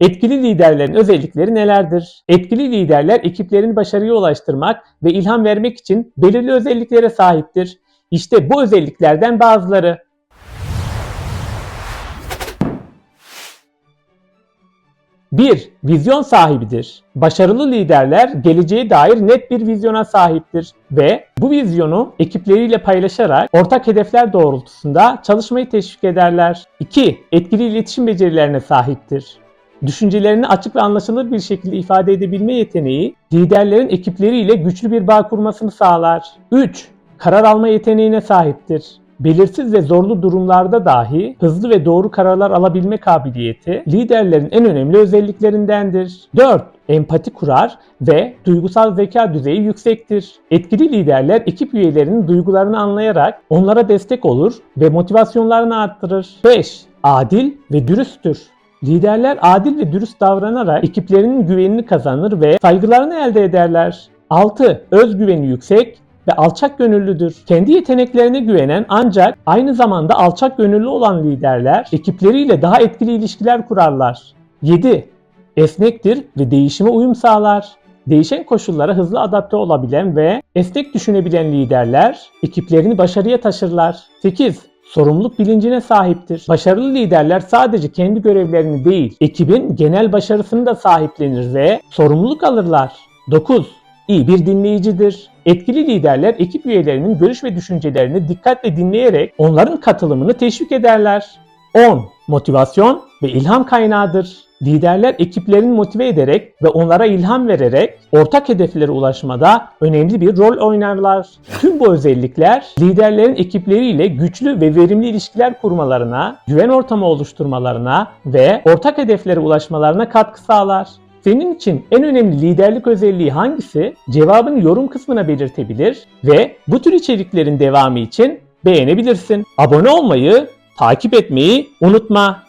Etkili liderlerin özellikleri nelerdir? Etkili liderler ekiplerini başarıya ulaştırmak ve ilham vermek için belirli özelliklere sahiptir. İşte bu özelliklerden bazıları. 1. Vizyon sahibidir. Başarılı liderler geleceğe dair net bir vizyona sahiptir ve bu vizyonu ekipleriyle paylaşarak ortak hedefler doğrultusunda çalışmayı teşvik ederler. 2. Etkili iletişim becerilerine sahiptir. Düşüncelerini açık ve anlaşılır bir şekilde ifade edebilme yeteneği liderlerin ekipleriyle güçlü bir bağ kurmasını sağlar. 3. Karar alma yeteneğine sahiptir. Belirsiz ve zorlu durumlarda dahi hızlı ve doğru kararlar alabilme kabiliyeti liderlerin en önemli özelliklerindendir. 4. Empati kurar ve duygusal zeka düzeyi yüksektir. Etkili liderler ekip üyelerinin duygularını anlayarak onlara destek olur ve motivasyonlarını arttırır. 5. Adil ve dürüsttür. Liderler adil ve dürüst davranarak ekiplerinin güvenini kazanır ve saygılarını elde ederler. 6. Özgüveni yüksek ve alçak gönüllüdür. Kendi yeteneklerine güvenen ancak aynı zamanda alçak gönüllü olan liderler ekipleriyle daha etkili ilişkiler kurarlar. 7. Esnektir ve değişime uyum sağlar. Değişen koşullara hızlı adapte olabilen ve esnek düşünebilen liderler ekiplerini başarıya taşırlar. 8. Sorumluluk bilincine sahiptir. Başarılı liderler sadece kendi görevlerini değil, ekibin genel başarısını da sahiplenir ve sorumluluk alırlar. 9. İyi bir dinleyicidir. Etkili liderler ekip üyelerinin görüş ve düşüncelerini dikkatle dinleyerek onların katılımını teşvik ederler. 10. Motivasyon ve ilham kaynağıdır. Liderler ekiplerini motive ederek ve onlara ilham vererek ortak hedeflere ulaşmada önemli bir rol oynarlar. Tüm bu özellikler liderlerin ekipleriyle güçlü ve verimli ilişkiler kurmalarına, güven ortamı oluşturmalarına ve ortak hedeflere ulaşmalarına katkı sağlar. Senin için en önemli liderlik özelliği hangisi? Cevabını yorum kısmına belirtebilir ve bu tür içeriklerin devamı için beğenebilirsin. Abone olmayı, takip etmeyi unutma.